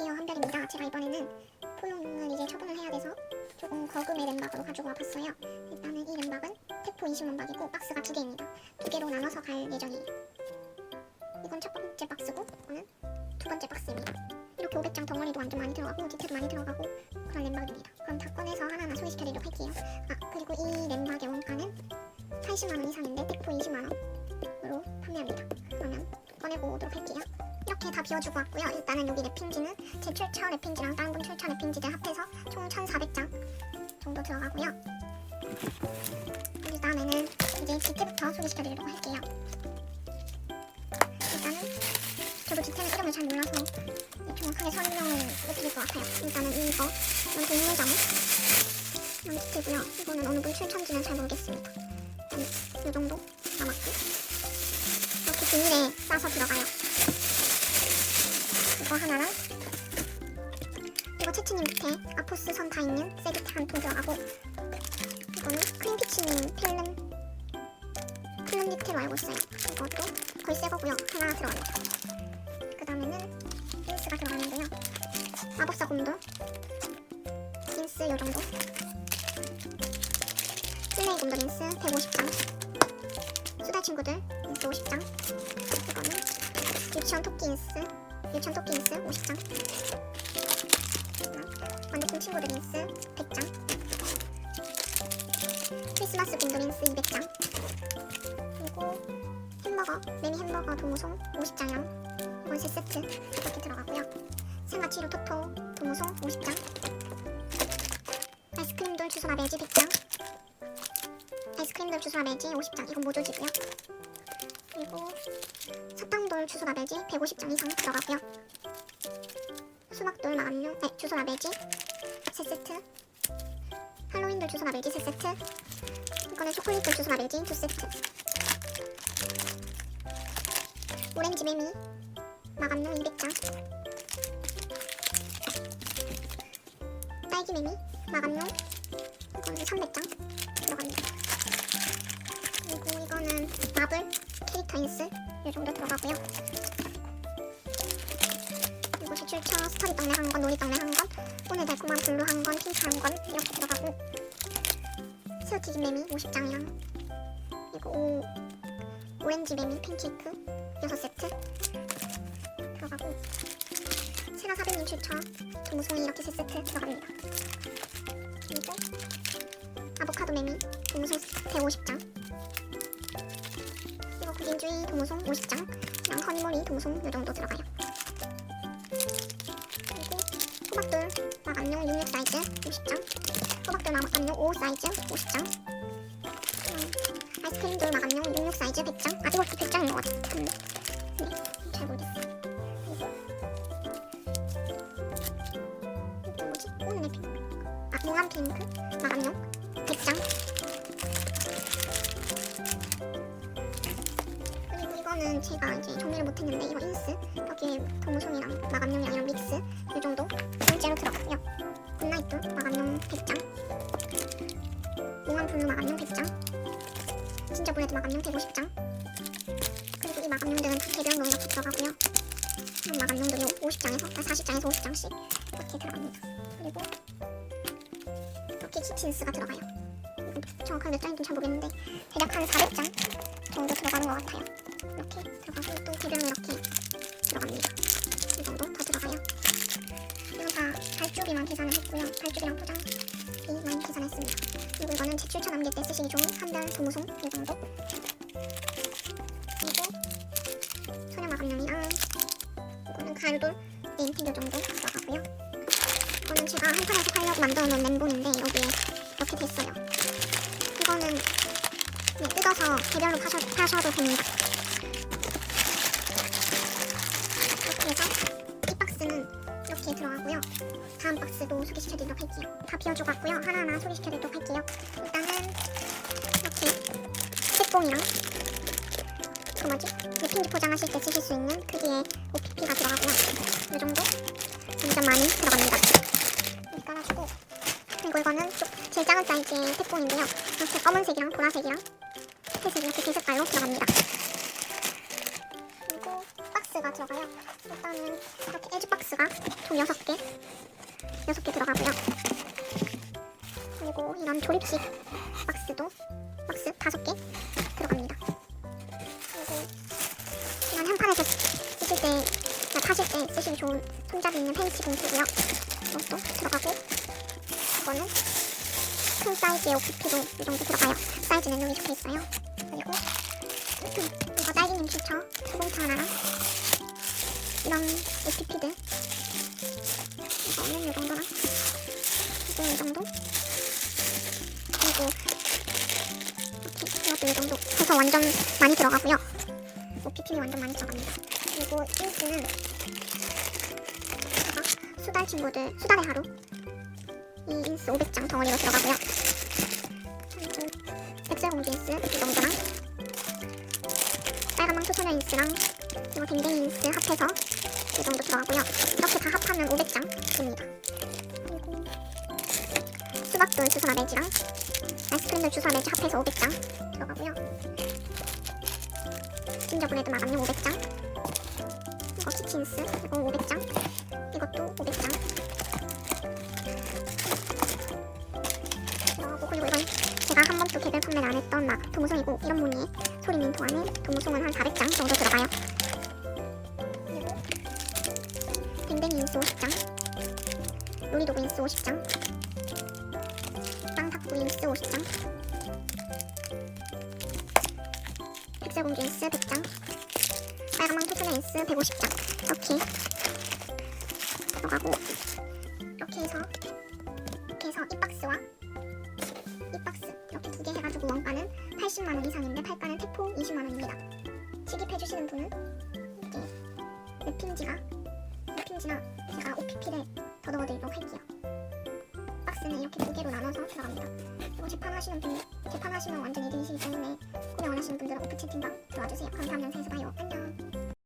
안녕하세요 한별입니다. 제가 이번에는 포용을 이제 처분을 해야 돼서 조금 거금의 램박으로 가지고 와봤어요. 일단은 이 램박은 태포 20만 박이고 박스가 두 개입니다. 두 개로 나눠서 갈 예정이에요. 이건 첫 번째 박스고 이거는 두 번째 박스입니다. 이렇게 500장 덩어리도 완전 많이 들어가고 디테일도 많이 들어가고 그런 램박입니다. 그럼 다 꺼내서 하나하나 소개시켜드리도록 할게요. 아 그리고 이 램박의 원가는 80만 원 이상인데 태포 20만 원으로 판매합니다. 그러면 꺼내고 오도록 할게요. 이렇게 다 비워주고 왔고요. 일단은 여기 랩핑지는 제 출처 랩핑지랑 다른 분 출처 랩핑지들 합해서 총 1,400장 정도 들어가고요. 이 다음에는 이제 지트부터 소개시켜드리도록 할게요. 일단은 저도 지트는 이름을 잘 몰라서 정확하게 설명을 못 드릴 것 같아요. 일단은 이거 이건 동물장 이런 지트고요. 이거는 어느 분 출처인지는 잘 모르겠습니다. 이 정도 남았고 이렇게 비닐에 싸서 들어가요. 다 있는 통 들어가고 이거는 크림피치님 필름 필름 디테로 알고 있어요. 이것도 거의 새 거고요. 하나 들어갑니다. 그 다음에는 린스가 들어가는데요. 마법사 곰돌 린스 요 정도 플레이 곰돌 린스 150장 수달 친구들 린스 50장 이거는 유치원 토끼 린스 유치원 토끼 린스 50장 완두콩 친구들 린스 100장. 크리스마스 빈도 린스 200장. 그리고 햄버거 매미 햄버거 도무송 50장이랑 이건 세 세트 이렇게 들어가고요. 생가치루 토토 도무송 50장. 아이스크림 돌 주소라 매지 100장. 아이스크림 돌 주소라 매지 50장. 이건 모조지고요. 그리고 사탕 돌 주소라 매지 150장 이상 들어가고요 수박돌 마감용 네 주소라 매지 세 세트. 할로윈돌 주소라 매지 세 세트. 이거는 초콜릿돌 주소라 매지 두 세트. 오렌지 매미. 마감용 200장. 딸기 매미. 마감용. 이거는 300장. 들어갑니다. 그리고 이거는 마블 캐릭터 인스. 이 정도 들어가고요 그리고 제출처 스터디 떡네 한 건, 놀이 떡네 한 건, 오늘 달콤한 블루 한 건, 핑크 한 건 이렇게 들어가고 새우튀김 매미 50장이랑 그리고 오, 오렌지 매미 팬케이크 6세트 들어가고 세라 사배님 출처 도무송이 이렇게 3세트 들어갑니다. 그리고 아보카도 매미 도무송 150장. 이거 구진주의 도무송 50장. 그냥 허니모리 도무송 이 정도 들어가요. 그리고 호박돌 마감용 66 사이즈 50장 호박돌 마감용 5 사이즈 50장 음, 아이스크림돌 마감용 66 사이즈 100장 아 이거 100장인 것 같은데. 네 이거는 제가 이제 정리를 못했는데 이거 인스? 여기에 도무송이랑 마감용이랑 이런 믹스? 이 정도? 둘째로 들어가고요. 굿나이트 마감용 100장. 몽환 블루 마감용 100장. 진짜 브레드 마감용 150장. 그리고 이 마감용들은 다 개별로 이렇게 들어가고요. 이 마감용들이 50장에서 아, 40장에서 50장씩 이렇게 들어갑니다. 그리고 이렇게 키친스가 들어가요. 정확하게 몇 장인지 잘 모르겠는데 대략 한 400장 정도 들어가는 것 같아요 이렇게 들어가고 또 개별로 이렇게 들어갑니다. 이 정도 더 들어가요. 이건 다 발주비만 계산을 했고요. 발주비랑 포장비 많이 계산했습니다. 그리고 이거는 제출처 남길 때 쓰시기 좋은 한 달 소무송 이 정도. 그리고 소녀 마감용이랑 이거는 네임펜 이 정도 들어가고요. 이거는 제가 한 판에서 하려고 만들어 놓은 멘본인데 여기에 이렇게 됐어요. 이거는 네, 뜯어서 개별로 파셔, 파셔도 됩니다 이렇게 들어가고요. 다음 박스도 소개시켜드리도록 할게요. 다 비워주고 왔고요. 하나하나 소개시켜드리도록 할게요. 일단은 이렇게 책봉이랑 그 뭐지? 랩핑지 포장하실 때 쓰실 수 있는 크기의 OPP가 들어가고요. 이 정도? 완전 많이 들어갑니다. 이렇게 깔아주고. 그리고 이거는 좀 제일 작은 사이즈의 택봉인데요. 이렇게 검은색이랑 보라색이랑 회색 이렇게 세 색깔로 들어갑니다 박스 박스가 들어가요. 일단은 이렇게 에즈 박스가 총 6개, 6개 들어가고요. 그리고 이런 조립식 박스도 박스 5개 들어갑니다. 그리고 이런 현판에서 쓰실 때, 그러니까 타실 때 쓰시기 좋은 손잡이 있는 펜치 봉투고요. 이것도 들어가고 이거는 큰 사이즈의 OPP도 이 정도 들어가요. 사이즈는 여기 적혀 있어요. 그리고 추천 소봉차 하나랑 이런 OPP들 이거는 이 정도랑 이거 이 정도 그리고 이렇게 이것도 이 정도 해서 완전 많이 들어가고요. OPP는 완전 많이 들어갑니다. 그리고 제가 수달 친구들 수달의 하루 이 인스 500장 덩어리로 들어가고요. 그리고 백설공주 인스 인스랑 그리고 댕댕이 인스 합해서 이 정도 들어가고요. 이렇게 다 합하면 500장 됩니다. 그리고 수박돌 주사 매지랑 아이스크림돌 주사 매지 합해서 500장 들어가고요. 진저브레드 마감용 500장 이거 키친스 이거 500장 이것도 500장 들어가고 그리고 이건 제가 한 번도 개별 판매를 안 했던 막 도무송이고 이런 무늬의 소리 민토 안에 도무송은 한 400장 정도 들어가요. 그리고 댕댕이 인스 50장, 놀이도구 인스 50장, 땅탁구 인스 50장, 백설공주 인스 100장, 빨간망토 소녀 인스 150장 이렇게 들어가고 이렇게 해서 이렇게 해서 이 박스와 80만 원 이상인데 팔가는 태포 20만 원입니다. 직입해 주시는 분은 이렇게 랩핀지가 랩핀지나 제가 OPP를 더 넣어드리도록 할게요. 박스는 이렇게 두 개로 나눠서 들어갑니다. 그리고 재판하시는 분 재판하시면 완전 이득이시기 때문에 구매 원하시는 분들은 오프 채팅방 들어와주세요. 그럼 다음 영상에서 봐요. 안녕.